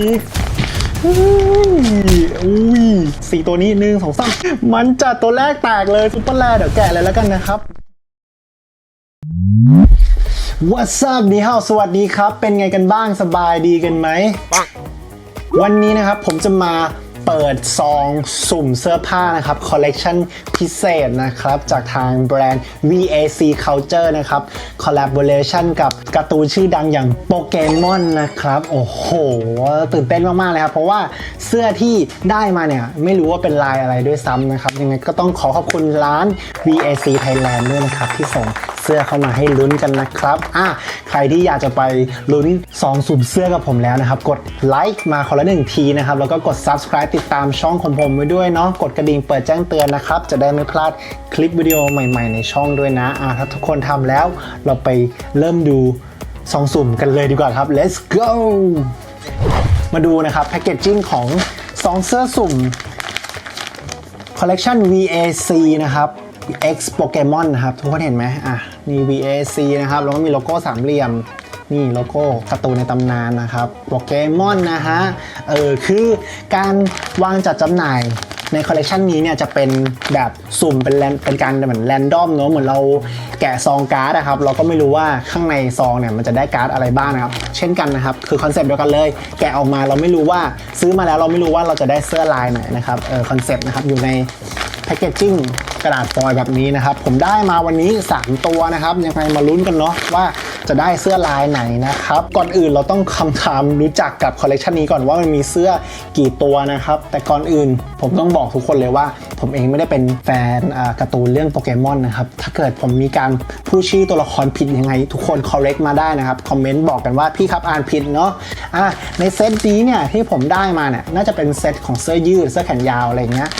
อีกอุ้ยอุ้ยสี่ตัวนี้หนึ่งสองสามมันจัดตัวแรกแตกเลยซุปเปอร์แลเดี๋ยวแกะเลยแล้วกันนะครับ What's up นี่ฮาวสวัสดีครับ เป็นไงกันบ้างสบายดีกันไหม วันนี้นะครับผมจะมา เปิดซองสุ่มเสื้อผ้านะครับคอลเลกชันพิเศษนะครับ จากทางแบรนด์ VAC Culture นะครับ collaboration กับการ์ตูนชื่อดังอย่างโปเกมอนนะครับ โอ้โห ตื่นเต้นมากๆเลยครับ เพราะว่าเสื้อที่ได้มาเนี่ย ไม่รู้ว่าเป็นลายอะไรด้วยซ้ำนะครับ ยังไงก็ต้องขอขอบคุณร้าน VAC Thailand ด้วยนะครับ ที่ส่งเสื้อเข้ามาให้ลุ้นกันนะครับอะใครที่อยากจะไปลุ้นซองสุ่มเสื้อกับผมแล้วนะครับ กดไลค์มาคนละหนึ่งทีนะครับ แล้วก็กด subscribe ติดตามช่องของผมไว้ด้วยเนาะกดกระดิ่งเปิดแจ้งเตือนนะครับ จะได้ไม่พลาดคลิปวิดีโอใหม่ ๆ ในช่องด้วยนะอะถ้าทุกคนทำแล้วเราไปเริ่มดูซองสุ่มกันเลยดีกว่าครับ let's go มาดูนะครับแพคเกจจิ้งของซองเสื้อสุ่มคอลเลกชัน VAC นะครับ X Pokemon นะครับ ทุกคนเห็นไหมอะนี่ VAC นะครับ แล้วก็มีโลโก้สามเหลี่ยม นี่โลโก้การ์ตูนในตำนานนะครับโปเกมอนนะฮะ เออ คือการวางจัดจำหน่ายในคอลเลกชันนี้เนี่ยจะเป็นแบบสุ่มเป็นแรนเป็นการเหมือนแรนดอมเนอะเหมือนเราแกะซองการ์ดนะครับ เราก็ไม่รู้ว่าข้างในซองเนี่ยมันจะได้การ์ดอะไรบ้างนะครับ เช่นกันนะครับ คือคอนเซปต์เดียวกันเลย แกะออกมาเราไม่รู้ว่าซื้อมาแล้วเราไม่รู้ว่าเราจะได้เสื้อลายไหนนะครับเออคอนเซปต์นะครับอยู่ใน พคเกจจิ้งกระดาษฟอยล์แบบนี้นะครับ ผมได้มาวันนี้ 3 ตัวนะครับ ยังไงมาลุ้นกันเนาะว่าจะได้เสื้อลายไหนนะครับ ก่อนอื่นเราต้องคำถามรู้จักกับคอลเลกชันนี้ก่อนว่ามันมีเสื้อกี่ตัวนะครับ แต่ก่อนอื่นผมต้องบอกทุกคนเลยว่า ผมเองไม่ได้เป็นแฟนการ์ตูนเรื่องโปเกมอนนะครับ ถ้าเกิดผมมีการพูดชื่อตัวละครผิดยังไง ทุกคน correct มาได้นะครับ คอมเมนต์บอกกันว่าพี่ครับอ่านผิดเนาะอะในเซตนี้เนี่ยที่ผมได้มาเนี่ยน่าจะเป็นเซตของเสื้อยืดเสื้อแขนยาวอะไรเงี้ย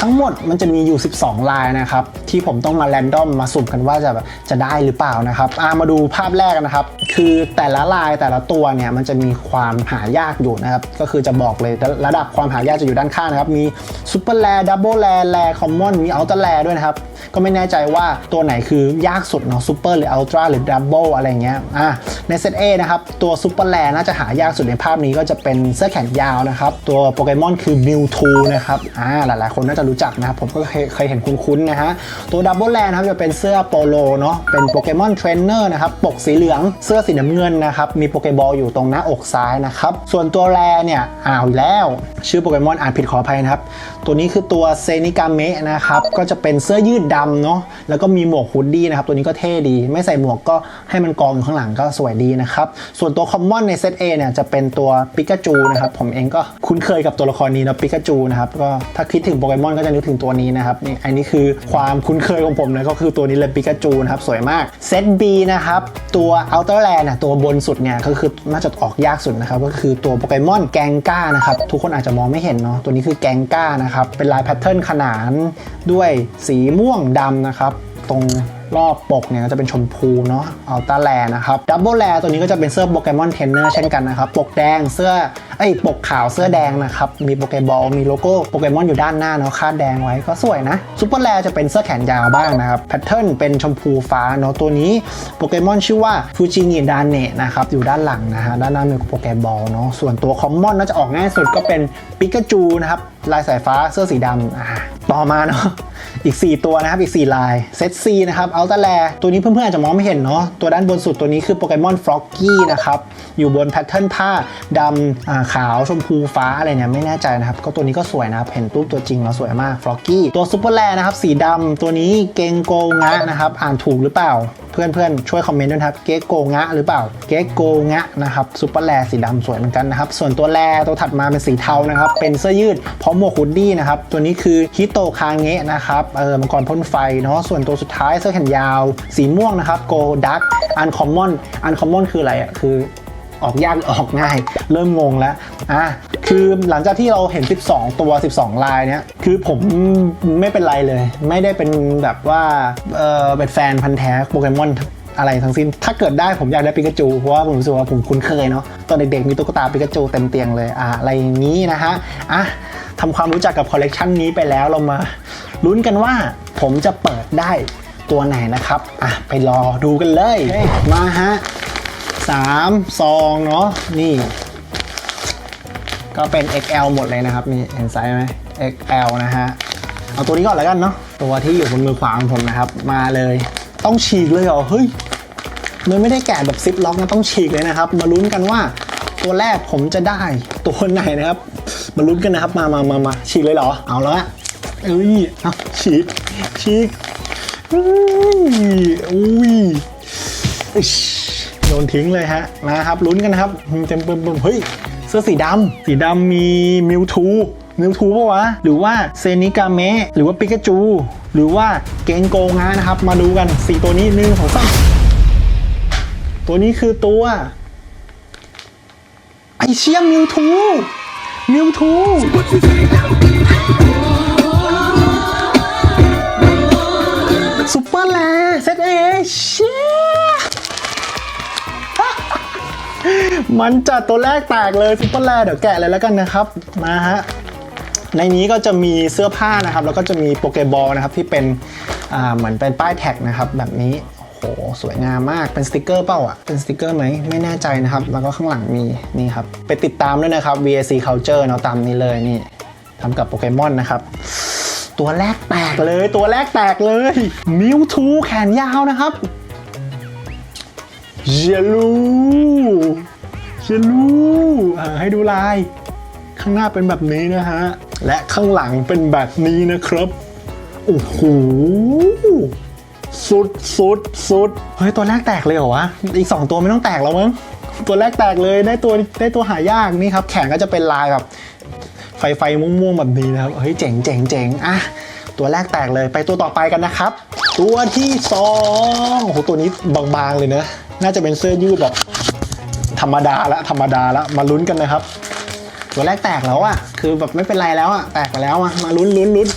ทั้งหมดมันจะมีอยู่ 12 ลายนะครับ ที่ผมต้องมาแรนดอมมาสุ่มกันว่าจะแบบจะได้หรือเปล่านะครับอามาดูภาพแรกกันนะครับ คือแต่ละลายแต่ละตัวเนี่ยมันจะมีความหายากอยู่นะครับ ก็คือจะบอกเลยระดับความหายากจะอยู่ด้านข้างนะครับ มีซูเปอร์แรดับเบิลแรแรคอมมอนมีอัลตร้าแรด้วยนะครับ ก็ไม่แน่ใจว่าตัวไหนคือยากสุดเนาะซูเปอร์หรืออัลตร้าหรือดับเบิลอะไรเงี้ยอ่าในเซต A นะครับ ตัวซูเปอร์แรน่าจะหายากสุดในภาพนี้ก็จะเป็นเสื้อแขนยาวนะครับ ตัวโปเกมอนคือมิวทูนะครับอ่าหลายๆ คนน่าจะรู้จักนะครับผมก็เคยเห็นคุ้นๆนะฮะตัวดับเบิลแรนะครับจะเป็นเสื้อโปโลเนาะเป็นโปเกมอนเทรนเนอร์นะครับปกสีเหลืองเสื้อสีน้ำเงินนะครับมีโปเกบอลอยู่ตรงหน้าอกซ้ายนะครับส่วนตัวแรเนี่ยอ้าวแล้วชื่อโปเกมอนอ่านผิดขออภัยนะครับ ตัวนี้คือตัวเซนิกาเมะนะครับก็จะเป็นเสื้อยืดดำเนาะแล้วก็มีหมวกฮูดดี้นะครับตัวนี้ก็เท่ดี ไม่ใส่หมวกก็ให้มันกองอยู่ข้างหลังก็สวยดีนะครับส่วนตัวคอมมอนในเซต A เนี่ยจะเป็นตัวปิกาจูนะครับผมเองก็คุ้นเคยกับตัวละครนี้นะปิกาจูนะครับก็ถ้าคิดถึงโปเกมอนก็จะนึกถึงตัวนี้นะครับนี่อันนี้คือความคุ้นเคยของผมเลยก็คือตัวนี้เลยปิกาจูนะครับ สวยมากเซต B นะครับ ตัวอัลเทอร์แลนด์ตัวบนสุดเนี่ยก็คือน่าจะออกยากสุดนะครับ ก็คือตัวโปเกมอนแกงก้านะครับ ทุกคนอาจจะมองไม่เห็นเนาะตัวนี้คือแกงก้านะครับ เป็นลายแพทเทิร์นขนานด้วยสีม่วงดำนะครับ ตรงรอบปกเนี่ยก็จะเป็นชมพูเนาะอัลต้าแลนะครับดับเบิลแลตัวนี้ก็จะเป็นเสื้อโปเกมอนเทรนเนอร์เช่นกันนะครับ ปกแดงเสื้อ ไอ้ปกขาวเสื้อแดงนะครับ มีโปเกบอล มีโลโก้โปเกมอนอยู่ด้านหน้าเนาะคาดแดงไว้ก็สวยนะซูเปอร์แลจะเป็นเสื้อแขนยาวบ้างนะครับแพทเทิร์นเป็นชมพูฟ้าเนาะตัวนี้โปเกมอนชื่อว่าฟูจิงิดานเนะนะครับอยู่ด้านหลังนะฮะด้านหน้ามีโปเกบอลเนาะส่วนตัวคอมมอนน่าจะออกง่ายสุดก็เป็นปิกาจูนะครับลายสายฟ้าเสื้อสีดำต่อมาเนาะอีก 4 ตัวนะครับ อีก 4 ลายเซต C นะครับอัลตาแ r ตัวนี้เพื่อนๆอาจจะมองไม่เห็นเนาะตัวด้านบนสุดตัวนี้คือโปเกมอนฟล็อกกี้นะครับอยู่บนแพทเทิร์นผ้าดำขาวชมพูฟ้าอะไรเนี่ยไม่แน่ใจนะครับ ก็ตัวนี้ก็สวยนะครับเห็นรูปตัวจริงแล้วสวยมากฟลอกกี้ตัวซูเปอร์แรนะครับสีดำตัวนี้เกงโกงะนะครับอ่านถูกหรือเปล่า เพื่อนๆช่วยคอมเมนต์ด้วยครับเกโกงะหรือเปล่าเกโกงะนะครับซูเปอร์แลสีดำสวยเหมือนกันนะครับส่วนตัวแลตัวถัดมาเป็นสีเทานะครับเป็นเสื้อยืดพร้อมหมวกฮูดดี้นะครับตัวนี้คือฮิโตคาเงะนะครับเออมังกรพ่นไฟเนาะส่วนตัวสุดท้ายเสื้อแขนยาว สีม่วงนะครับโกดักอันคอมมอนอันคอมมอนคืออะไรอะคือ ออกยากอออกง่าย เริ่มงงแล้วอะคือหลังจากที่เราเห็น 12 ตัว 12 ลายเนี้ยคือผมไม่เป็นไรเลย ไม่ได้เป็นแบบว่าเออเป็นแฟนพันธ์แท้โปเกมอนอะไรทั้งสิ้น ถ้าเกิดได้ผมอยากได้ปิกาจู เพราะว่าผมรู้สึกว่าผมคุ้นเคยเนาะ ตอนเด็กๆมีตุ๊กตาปิกาจูเต็มเตียงเลย อะอะไรอย่างนี้นะฮะ อะทำความรู้จักกับคอลเลกชันนี้ไปแล้วเรามาลุ้นกันว่าผมจะเปิดได้ตัวไหนนะครับ อะไปรอดูกันเลย มาฮะ สามซองเนาะนี่ ก็เป็น XL หมดเลยนะครับ นี่เห็นไซส์ไหม XL นะฮะ เอาตัวนี้ก่อนแล้วกันเนาะตัวที่อยู่บนมือขวาของผมนะครับ มาเลยต้องฉีกเลยเหรอ เฮ้ย มันไม่ได้แกะแบบซิปล็อกนะต้องฉีกเลยนะครับ มาลุ้นกันว่าตัวแรกผมจะได้ตัวไหนนะครับ มาลุ้นกันนะครับ มามามามาฉีกเลยเหรอ เอาแล้วอะเอ้ยเอาฉีกฉีกอุ้ยอุ้ย โดนทิ้งเลยฮะมาครับลุ้นกันนะครับเต็มเปิมเปิมเฮ้ยเสื้อสีดำสีดำมีมิวทูมิวทูปะวะ หรือว่าเซนิกาเมะหรือว่าปิกาจู หรือว่าเกงโกงานะครับ มาดูกันสีตัวนี้หนึ่งของสามตัวนี้คือตัว ไอเชียมิวทูมิวทูซุปเปอร์แลเซตเอเชีย มันจัดตัวแรกแตกเลยซุปเปอร์แลเดี๋ยวแกะเลยแล้วกันนะครับ มาฮะ ในนี้ก็จะมีเสื้อผ้านะครับ แล้วก็จะมีโปเกบอลนะครับที่เป็นอ่าเหมือนเป็นป้ายแท็กนะครับแบบนี้โอ้โหสวยงามมากเป็นสติกเกอร์เปล่าอะ เป็นสติกเกอร์ไหมไม่แน่ใจนะครับ แล้วก็ข้างหลังมีนี่ครับ ไปติดตามด้วยนะครับ VAC Culture เนาะตามนี้เลยนี่ทำกับโปเกมอนนะครับ ตัวแรกแตกเลยตัวแรกแตกเลยมิวทูแขนยาวนะครับ เจลูเจลูอ่าให้ดูลาย ข้างหน้าเป็นแบบนี้นะฮะ และข้างหลังเป็นแบบนี้นะครับ โอ้โหสุดสุดสุดเฮ้ย ตัวแรกแตกเลยเหรอวะ อีก 2 ตัวไม่ต้องแตกแล้วมั้ง ตัวแรกแตกเลยได้ตัวได้ตัวหายากนี่ครับ แขนก็จะเป็นลายแบบ ไฟไฟม่วงๆแบบนี้นะครับ เฮ้ย เจ๋งเจ๋งเจ๋งอะตัวแรกแตกเลยไปตัวต่อไปกันนะครับ ตัวที่สองโอ้โหตัวนี้บางๆเลยนะ น่าจะเป็นเสื้อยืดแบบ ธรรมดาละธรรมดาละมาลุ้นกันนะครับ ตัวแรกแตกแล้วอะคือแบบไม่เป็นไรแล้วอะแตกไปแล้วอะมาลุ้นลุ้นลุ้น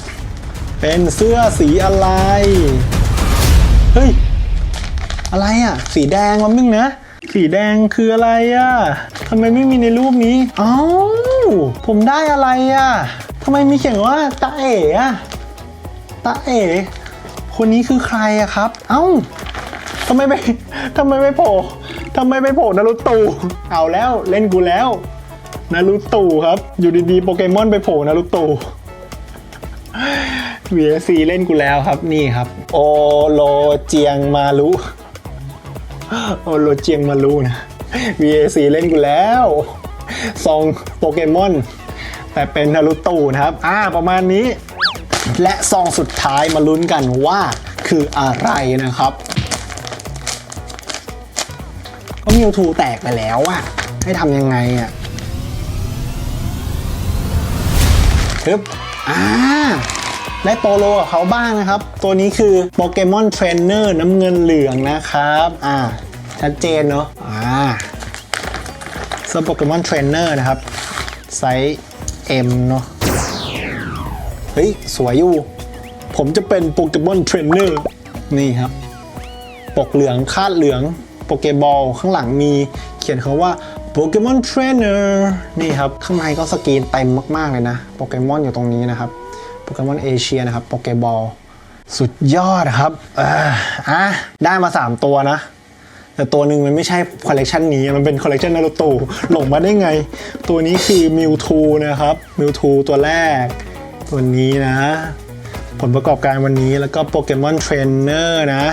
เป็นเสื้อสีอะไร เฮ้ย อะไรอะสีแดงมันมึงนะสีแดงคืออะไรอะทำไมไม่มีในรูปนี้อ้าวผมได้อะไรอะทำไมมีเขียนว่าตาเอ๋อะตาเอ๋คนนี้คือใครอะครับ เอ้า ทำไมไม่ทำไมไม่โผล่ทำไมไม่โผล่นารุตะเอาแล้วเล่นกูแล้วนารุตะครับ อยู่ดีๆโปเกมอนไปโผล่นารุโตะ VSC เล่นกูแล้วครับนี่ครับ โอโลเจียงมารุโอโลเจียงมารุนะ VSC เล่นกูแล้วซองโปเกมอนแต่เป็นนารุตะนะครับ อ่า ประมาณนี้ และซองสุดท้ายมาลุ้นกันว่าคืออะไรนะครับ ก็มิวทูแตกไปแล้วอะให้ทำยังไงอะปึ๊บอ่าได้โปโลกับเขาบ้างนะครับ ตัวนี้คือโปเกมอนเทรนเนอร์น้ำเงินเหลืองนะครับ อ่า ชัดเจนเนาะอ่าเสื้อโปเกมอนเทรนเนอร์นะครับ ไซส์ M เนาะเฮ้ย สวยอยู่ ผมจะเป็นโปเกมอนเทรนเนอร์นี่ครับ ปกเหลืองคาดเหลือง ปเกบอลข้างหลังมีเขียนคำว่าโปเกมอนเทรนเนอร์นี่ครับ ข้างในก็สกรีนเต็มมาก ๆ เลยนะโปเกมอนอยู่ตรงนี้นะครับโปเกมอนเอเชียนะครับโปเกบอลสุดยอดครับอออะได้มา 3 ตัวนะ แต่ตัวหนึ่งมันไม่ใช่คอลเลกชันนี้ มันเป็นคอลเลกชันนารูโตะหลงมาได้ไง ตัวนี้คือมิวทูนะครับมิวทูตัวแรก ตัวนี้นะ ผลประกอบการวันนี้แล้วก็โปเกมอนเทรนเนอร์นะ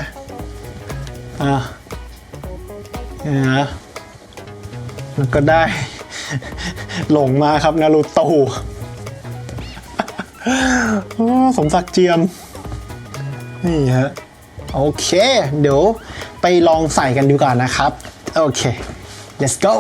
อะ นะแล้วก็ได้ หลงมาครับนารูโตะสมศักดิ์เจียม นี่ฮะ โอเค เดี๋ยวไปลองใส่กันดูก่อนนะครับ โอเค let's go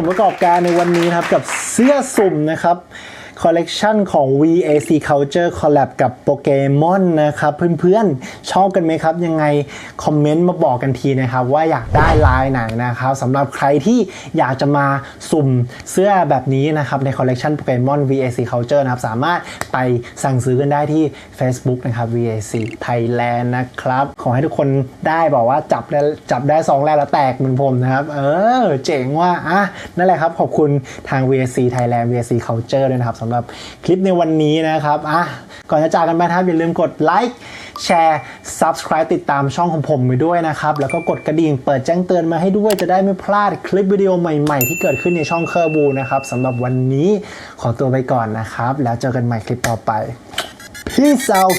เป็นไงครับผมประกอบการในวันนี้ครับกับเสื้อสุ่มนะครับ คอลเลกชันของ VAC Culture Collab กับโปเกมอนนะครับเพื่อนๆ ชอบกันไหมครับ ยังไงคอมเมนต์มาบอกกันทีนะครับ ว่าอยากได้ลายไหนนะครับสำหรับใครที่อยากจะมาสุ่มเสื้อแบบนี้นะครับ ในคอลเลกชันโปเกมอน VAC Culture นะครับ สามารถไปสั่งซื้อกันได้ที่ Facebook นะครับ VAC Thailand นะครับ ขอให้ทุกคนได้บอกว่าจับได้จับได้ซองแรกแล้วแตกเหมือนผมนะครับ เออ เจ๋งว่าอะนั่นแหละครับขอบคุณทาง VAC Thailand VAC Culture ด้วยนะครับสำหรับคลิปในวันนี้นะครับอะก่อนจะจากกันไปนะครับอย่าลืมกดไลค์แชร์ Subscribe ติดตามช่องของผมไปด้วยนะครับ แล้วก็กดกระดิ่งเปิดแจ้งเตือนมาให้ด้วยจะได้ไม่พลาดคลิปวิดีโอใหม่ๆ ที่เกิดขึ้นในช่องเคอร์บูนะครับสำหรับวันนี้ขอตัวไปก่อนนะครับ แล้วเจอกันใหม่คลิปต่อไป Peace out